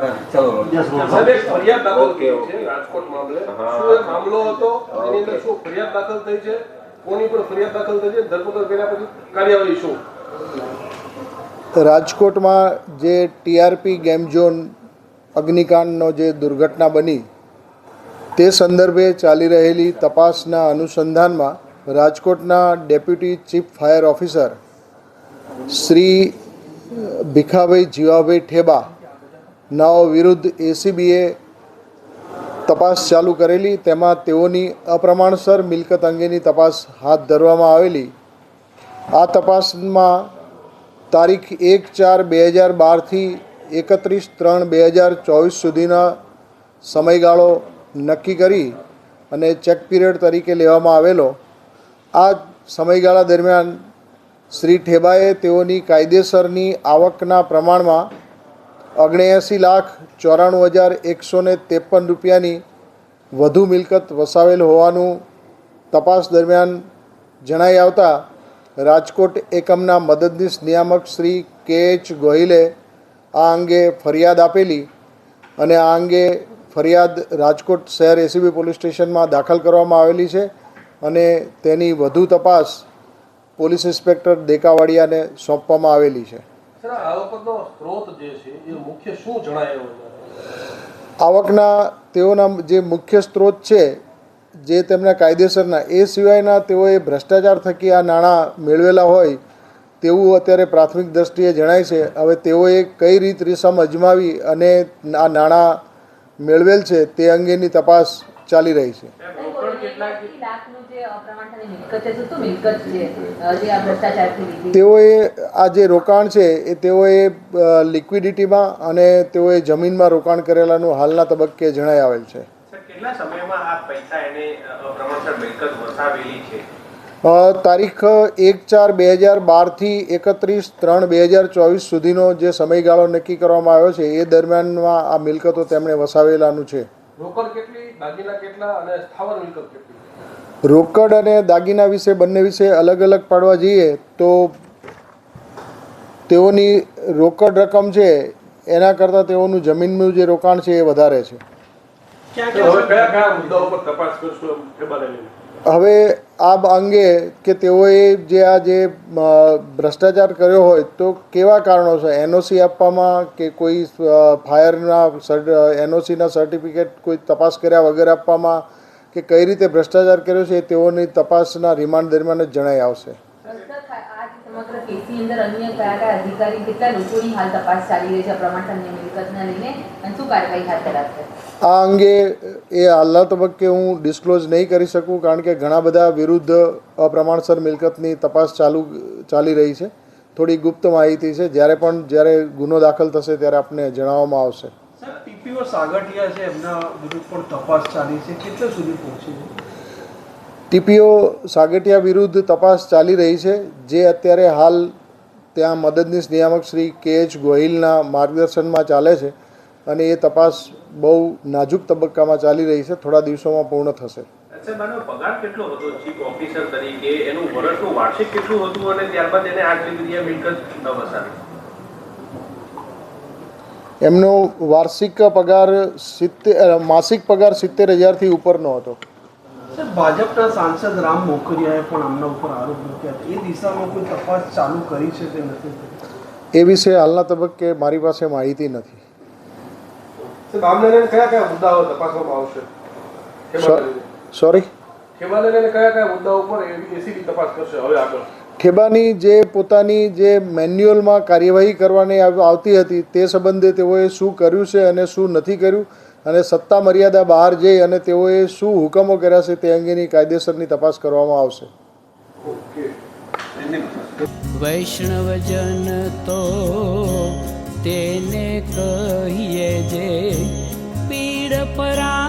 ચલો. સાહેબ, એક ફરિયાદ દાખલ થઈ છે રાજકોટ મામલે શું એ મામલો હતો? એની અંદર શું ફરિયાદ દાખલ થઈ છે? કોની પર ફરિયાદ દાખલ થઈ છે? ધરપકડ કર્યા પછી કાર્યવાહી શું? રાજકોટમાં જે ટીઆરપી ગેમ ઝોન અગ્નિકાંડનો જે દુર્ઘટના બની તે સંદર્ભે ચાલી રહેલી તપાસના અનુસંધાનમાં રાજકોટના deputy chief fire officer Shri Bhikhabhai Jivabhai Theba નાઓ વિરુદ્ધ એસીબીએ તપાસ ચાલુ કરેલી, તેમાં તેઓની અપ્રમાણસર મિલકત અંગેની તપાસ હાથ ધરવામાં આવેલી. આ તપાસમાં તારીખ એક ચાર બે હજાર બારથી એકત્રીસ ત્રણ બે હજાર ચોવીસ સુધીના સમયગાળો નક્કી કરી અને ચેક પીરિયડ તરીકે લેવામાં આવેલો. આ સમયગાળા દરમિયાન શ્રી ઠેબાએ તેઓની કાયદેસરની આવકના પ્રમાણમાં ઓગણએંસી લાખ ચોરાણું હજાર એકસો ને ત્રેપન રૂપિયાની વધુ મિલકત વસાવેલ હોવાનું તપાસ દરમિયાન જણાઈ આવતા રાજકોટ એકમના મદદનીશ નિયામક શ્રી કે એચ ગોહિલે આ અંગે ફરિયાદ આપેલી અને આ અંગે ફરિયાદ રાજકોટ શહેર એસીબી પોલીસ સ્ટેશનમાં દાખલ કરવામાં આવેલી છે અને તેની વધુ તપાસ પોલીસ ઇન્સ્પેક્ટર દેકાવાડિયાને સોંપવામાં આવેલી છે. આવકનો સ્ત્રોત જે છે એ મુખ્ય શું જણાય આવકના તેઓના જે મુખ્ય સ્ત્રોત છે જે તેમના કાયદેસરના એ સિવાયના તેઓએ ભ્રષ્ટાચાર થકી આ નાણાં મેળવેલા હોય તેવું અત્યારે પ્રાથમિક દ્રષ્ટિએ જણાય છે. હવે તેઓએ કઈ રીત રીસમ અજમાવી અને આ નાણાં મેળવેલ છે તે અંગેની તપાસ ચાલી રહી છે. તેઓએ આ જે રોકાણ છે એ તેઓએ લિક્વિડિટીમાં અને તેઓએ જમીનમાં રોકાણ કરેલાનું હાલના તબક્કે જણાઈ આવેલ છે. સર કેટલા સમયમાં આ પૈસા એને અ, પ્રમાણસર મિલકત વસાવેલી છે? અ, તારીખ એક ચાર બે હજાર બારથી એકત્રીસ ત્રણ બે હજાર ચોવીસ સુધીનો જે સમયગાળો નક્કી કરવામાં આવ્યો છે એ દરમિયાનમાં આ મિલકતો તેમણે વસાવેલાનું છે. રોકડ કેટલી દાગીના કેટલા અને સ્થાવર મિલકત કેટલી? રોકડ અને દાગીના વિશે બંને વિશે અલગ અલગ પાડવા જઈએ તો તેઓની રોકડ રકમ છે એના કરતાં તેઓનું જમીનનું જે રોકાણ છે એ વધારે છે. હવે આ અંગે કે તેઓએ જે આ જે ભ્રષ્ટાચાર કર્યો હોય તો કેવા કારણો છે એનઓસી આપવામાં કે કોઈ ફાયરના એનઓસીના સર્ટિફિકેટ કોઈ તપાસ કર્યા વગર આપવામાં કે કઈ રીતે ભ્રષ્ટાચાર કર્યો છે એ તેઓની તપાસના રિમાન્ડ દરમિયાન જ જણાઈ આવશે. આ અંગે એ હાલના તબક્કે હું ડિસ્ક્લોઝ નહીં કરી શકું કારણ કે ઘણા બધા વિરુદ્ધ અપ્રમાણસર મિલકતની તપાસ ચાલુ, ચાલી રહી છે. થોડી ગુપ્ત માહિતી છે. જ્યારે પણ, જ્યારે ગુનો દાખલ થશે ત્યારે આપને જણાવવામાં આવશે. ટીપીઓ સાગઠિયા છે એમના વિરુદ્ધ પણ તપાસ ચાલી છે કેટલે સુધી પહોંચી ટીપીઓ સાગઠિયા વિરુદ્ધ તપાસ ચાલી રહી છે જે અત્યારે હાલ ત્યાં મદદનીશ નિયામક શ્રી કે એચ ગોહિલના માર્ગદર્શનમાં ચાલે છે અને એ તપાસ બહુ નાજુક તબક્કામાં ચાલી રહી છે થોડા દિવસોમાં પૂર્ણ થશે. પગાર કેટલો હતો ચીફ ઓફિસર તરીકે? એનું વર્ષનું વાર્ષિક કેટલું હતું અને ત્યારબાદ એને આટલી બધી મિલકત ન વસાવી? એમનો વાર્ષિક પગાર સિત્તેર માસિક પગાર સિત્તેર હજારથી ઉપરનો હતો. ભાજપના સાંસદ રામ મોકરિયાએ પણ આમના ઉપર આરોપ મૂક્યા એ દિશામાં કોઈ તપાસ ચાલુ કરી છે કે નથી? એ વિશે હાલના તબક્કે મારી પાસે માહિતી નથી. સાહેબ કયા કયા મુદ્દાઓ તપાસવામાં આવશે? સોરી? કયા કયા મુદ્દાઓ પર એસીબી તપાસ કરશે? હવે આગળ. ઠેબાની જે પોતાની જે મેન્યુઅલમાં કાર્યવાહી કરવાની આવતી હતી તે સંબંધે તેઓએ શું કર્યું છે અને શું નથી કર્યું? અને સત્તા મર્યાદા બહાર જઈ અને તેઓએ શું હુકમો કર્યા છે તે અંગેની કાયદેસરની તપાસ કરવામાં આવશે. વૈષ્ણવજન તો તેને કહીએ જે પીડ પરા